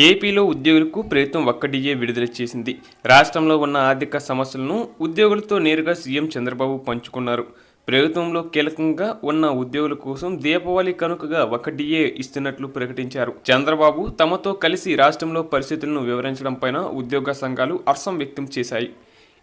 ఏపీలో ఉద్యోగులకు ప్రభుత్వం ఒక్క డిఏ విడుదల చేసింది. రాష్ట్రంలో ఉన్న ఆర్థిక సమస్యలను ఉద్యోగులతో నేరుగా సీఎం చంద్రబాబు పంచుకున్నారు. ప్రభుత్వంలో కీలకంగా ఉన్న ఉద్యోగుల కోసం దీపావళి కనుకగా ఒక డిఏ ఇస్తున్నట్లు ప్రకటించారు. చంద్రబాబు తమతో కలిసి రాష్ట్రంలో పరిస్థితులను వివరించడం పైన ఉద్యోగ సంఘాలు అర్సం వ్యక్తం చేశాయి.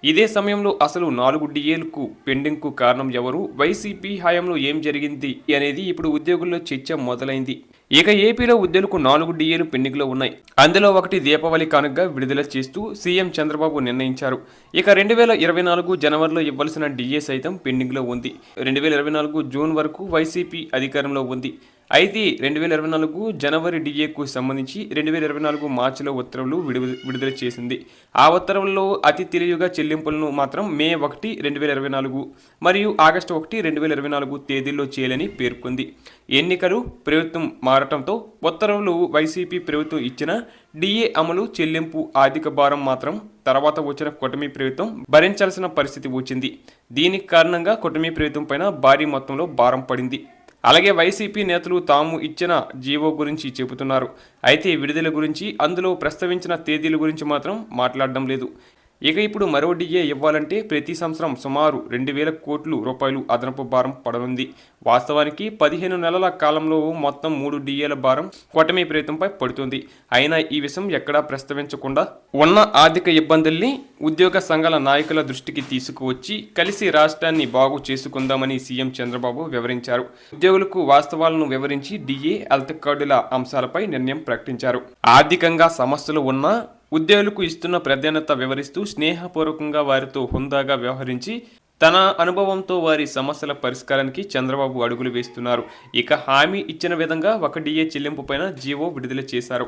ఇదే సమయంలో అసలు నాలుగు డిఏలకు పెండింగ్కు కారణం ఎవరు? వైసీపీ హయాంలో ఏం జరిగింది అనేది ఇప్పుడు ఉద్యోగుల్లో చర్చ మొదలైంది. ఇక ఏపీలో ఉద్యోగులకు నాలుగు డిఏలు పెండింగ్లో ఉన్నాయి. అందులో ఒకటి దీపావళి కానుకగా విడుదల చేస్తూ సీఎం చంద్రబాబు నిర్ణయించారు. ఇక రెండు వేల ఇరవై నాలుగు జనవరిలో ఇవ్వాల్సిన డిఏ సైతం పెండింగ్లో ఉంది. రెండు వేల ఇరవై నాలుగు జూన్ వరకు వైసీపీ అధికారంలో ఉంది. అయితే రెండు వేల ఇరవై నాలుగు జనవరి డిఏకు సంబంధించి రెండు వేల ఇరవై నాలుగు మార్చిలో ఉత్తర్వులు విడుదల విడుదల చేసింది. ఆ ఉత్తర్వుల్లో అతి తెలివిగా చెల్లింపులను మాత్రం మే ఒకటి రెండు వేల ఇరవై నాలుగు మరియు ఆగస్టు ఒకటి రెండు వేల ఇరవై నాలుగు తేదీల్లో చేయాలని పేర్కొంది. ఎన్నికలు ప్రభుత్వం మారటంతో ఉత్తర్వులు వైసీపీ ప్రభుత్వం ఇచ్చిన డిఏ అమలు చెల్లింపు ఆర్థిక భారం మాత్రం తర్వాత వచ్చిన కూటమి ప్రభుత్వం భరించాల్సిన పరిస్థితి వచ్చింది. దీనికి కారణంగా కూటమి ప్రభుత్వం పైన భారీ మొత్తంలో భారం పడింది. అలాగే వైసీపీ నేతలు తాము ఇచ్చిన జీవో గురించి చెబుతున్నారు. అయితే విడుదల గురించి అందులో ప్రస్తావించిన తేదీల గురించి మాత్రం మాట్లాడడం లేదు. ఇక ఇప్పుడు మరో డిఏ ఇవ్వాలంటే ప్రతి సంవత్సరం సుమారు రెండు వేల కోట్లు రూపాయలు అదనపు భారం పడనుంది. వాస్తవానికి పదిహేను నెలల కాలంలో మొత్తం మూడు డిఏల భారం కూటమి ప్రయత్నంపై పడుతుంది. అయినా ఈ విషయం ఎక్కడా ప్రస్తావించకుండా ఉన్న ఆర్థిక ఇబ్బందుల్ని ఉద్యోగ సంఘాల నాయకుల దృష్టికి తీసుకువచ్చి కలిసి రాష్ట్రాన్ని బాగు చేసుకుందామని సీఎం చంద్రబాబు వివరించారు. ఉద్యోగులకు వాస్తవాలను వివరించి డిఏ హెల్త్ కార్డుల అంశాలపై నిర్ణయం ప్రకటించారు. ఆర్థికంగా సమస్యలు ఉన్నా ఉద్యోగులకు ఇస్తున్న ప్రాధాన్యత వివరిస్తూ స్నేహపూర్వకంగా వారితో హుందాగా వ్యవహరించి తన అనుభవంతో వారి సమస్యల పరిష్కారానికి చంద్రబాబు అడుగులు వేస్తున్నారు. ఇక హామీ ఇచ్చిన విధంగా ఒక డిఏ చెల్లింపు పైన జీవో విడుదల చేశారు.